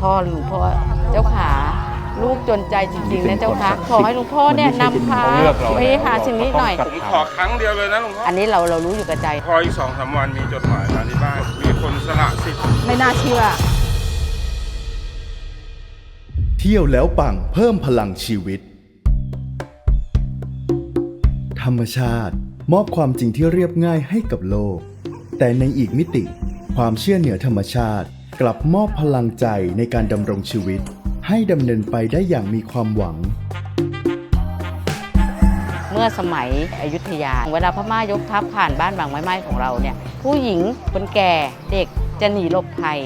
พ่อหลวงพ่อเจ้าขา ลูกจนใจจริงๆนะเจ้าค่ะขอให้หลวงพ่อเนี่ยนำพาไปหาสิ่งนี้หน่อย ผมขอครั้งเดียวเลยนะหลวงพ่ออันนี้เราเรารู้อยู่กับใจ พออีกสองสามวันมีจดหมายมาที่บ้าน มีคนสละสิทธิ์ ไม่น่าเชื่อ เที่ยวแล้วปังเพิ่มพลังชีวิต ธรรมชาติมอบความจริงที่เรียบง่ายให้กับโลก แต่ในอีกมิติ ความเชื่อเหนือธรรมชาติ กลับมอบพลังใจในการดำรงชีวิต ให้ดำเนินไปได้อย่างมีความหวัง เมื่อสมัยอยุธยา เวลาพม่ายกทัพผ่านบ้านบางไม้ไม้ของเราเนี่ย ผู้หญิงคนแก่เด็กจะหนีหลบภัย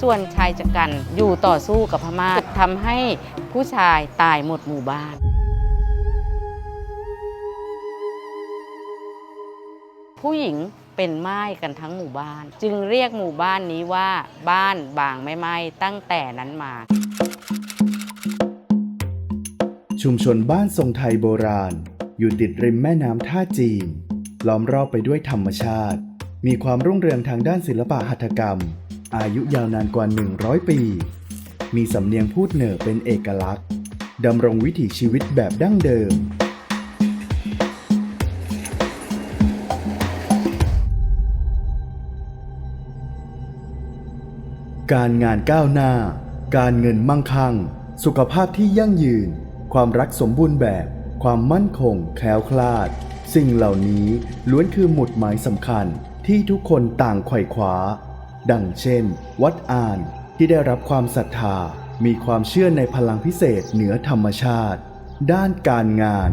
ส่วนชายชะกันอยู่ต่อสู้กับพม่าทำให้ผู้ชายตายหมดหมู่บ้านผู้หญิง เป็นไม้กันทั้งหมู่บ้าน จึงเรียกหมู่บ้านนี้ว่า บ้านบางไม้ไม้ตั้งแต่นั้นมา ชุมชนบ้านทรงไทยโบราณ อยู่ติดริมแม่น้ำท่าจีน ล้อมรอบไปด้วยธรรมชาติ มีความรุ่งเรืองทางด้านศิลปะหัตถกรรม อายุยาวนานกว่า 100 ปี มีสำเนียงพูดเหนือเป็นเอกลักษณ์ดำรงวิถีชีวิตแบบดั้งเดิม การงานก้าวหน้า การเงินมั่งคั่ง สุขภาพที่ยั่งยืน ความรักสมบูรณ์แบบ ความมั่นคง แคล้วคลาด สิ่งเหล่านี้ล้วนคือหมุดหมายสำคัญที่ทุกคนต่างไขว่คว้า ดังเช่น วัดอานที่ได้รับความศรัทธา มีความเชื่อในพลังพิเศษเหนือธรรมชาติ ด้านการงาน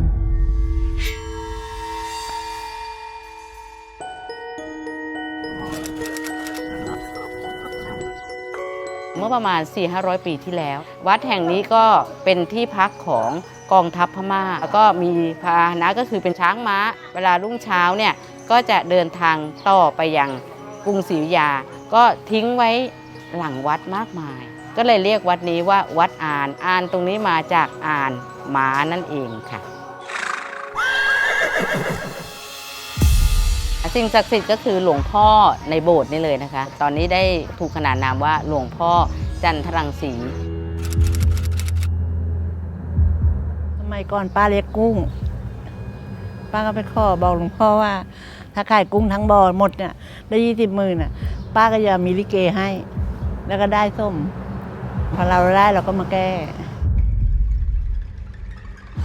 เมื่อประมาณ 4-500 ปีที่แล้ว วัดแห่งนี้ก็เป็นที่พักของกองทัพพม่า แล้วก็มีพาหนะก็คือเป็นช้างม้า เวลารุ่งเช้าเนี่ยก็จะเดินทางต่อไปยังกรุงศรีอยุธยา ก็ทิ้งไว้หลังวัดมากมาย ก็เลยเรียกวัดนี้ว่าวัดอานอานตรงนี้มาจากอานม้านั่นเองค่ะ สิ่งศักดิ์สิทธิ์ก็คือหลวงพ่อในโบสถ์นี่เลยนะคะ ตอนนี้ได้ถูกขนานนามว่าหลวงพ่อจันทรังสีสมัยก่อนป้าเลี้ยงกุ้ง ป้าก็ไปขอบอกหลวงพ่อว่า ถ้าขายกุ้งทั้งบ่อหมดเนี่ยได้ยี่สิบหมื่นน่ะ ป้าก็จะมีลิเกให้ แล้วก็ได้ส้ม พอเราได้เราก็มาแก้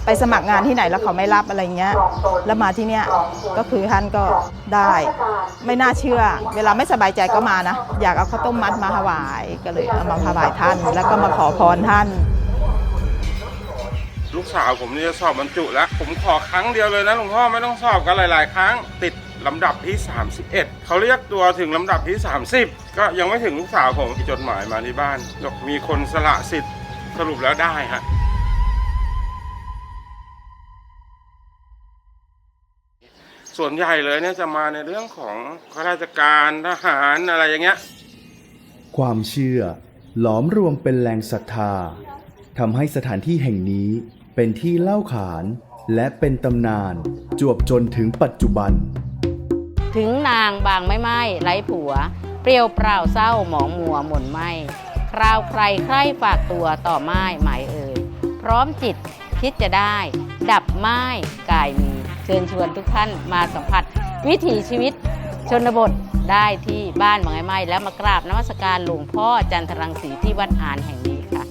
ไปสมัครงานที่ไหนแล้วเขาไม่รับอะไรเงี้ย แล้วมาที่เนี้ยก็คือท่านก็ได้ ไม่น่าเชื่อ เวลาไม่สบายใจก็มานะ อยากเอาข้าวต้มมัดมาถวายก็เลยเอามาถวายท่าน แล้วก็มาขอพรท่าน ลูกสาวผมนี่จะสอบบรรจุแล้ว ผมขอครั้งเดียวเลยนะหลวงพ่อไม่ต้องสอบกันหลาย ๆ ครั้ง ติดลำดับที่ 31 เขาเรียกตัวถึงลำดับที่ 30 ก็ยังไม่ถึงลูกสาวผมมีจดหมายมาที่บ้านบอกมีคนสละสิทธิ์สรุปแล้วได้ฮะ ส่วนใหญ่เลยเนี่ยจะมาในเรื่องของข้าราชการทหารอะไรอย่างเงี้ย ความเชื่อ หลอมรวมเป็นแรงศรัทธาทำให้สถานที่แห่งนี้เป็นที่เล่าขานและเป็นตำนานจวบจนถึงปัจจุบัน ถึงนางบางไม่ไม้ไร้ผัว เปรี้ยวเปล่าเศร้าหมองมัวหม่นไหมคราวใครใครฝากตัวต่อไม้หมายเอ่ยพร้อมจิตคิดจะได้ ดับไม้กายมีเชิญชวนทุกท่านมาสัมผัส วิถีชีวิตชนบทได้ที่บ้านบางไอไม้แล้วมากราบนมัสการหลวงพ่อจันทรังสีที่วัดอานแห่งนี้ค่ะ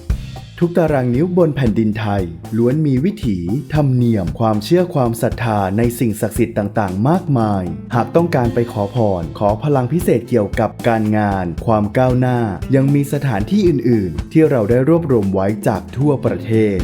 ทุกตารางนิ้วบนแผ่นดินไทย ล้วนมีวิถี ธรรมเนียม ความเชื่อความศรัทธาในสิ่งศักดิ์สิทธิ์ต่างๆ มากมาย หากต้องการไปขอพร ขอพลังพิเศษเกี่ยวกับการงาน ความก้าวหน้า ยังมีสถานที่อื่นๆ ที่เราได้รวบรวมไว้จากทั่วประเทศ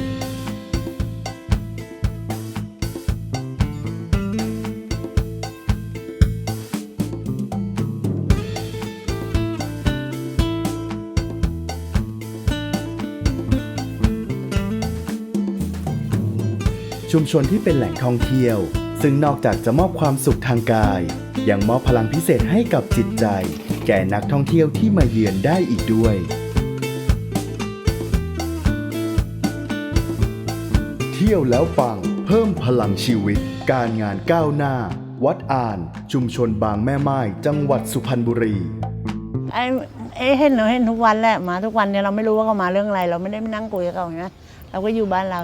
ชุมชนที่เป็นแหล่งท่องเที่ยว ซึ่งนอกจากจะมอบความสุขทางกาย ยังมอบพลังพิเศษให้กับจิตใจ แก่นักท่องเที่ยวที่มาเยือนได้อีกด้วย เที่ยวแล้วปัง เพิ่มพลังชีวิต การงานก้าวหน้า วัดอ่าน ชุมชนบางแม่ไม้จังหวัดสุพรรณบุรีไอ้เอ๊ะเห็นเราเห็นทุกวันแหละมาทุกวันเนี่ยเราไม่รู้ว่าเขามาเรื่องอะไร เราไม่ได้มานั่งคุยกับเขาไงนี้เราก็อยู่บ้านเรา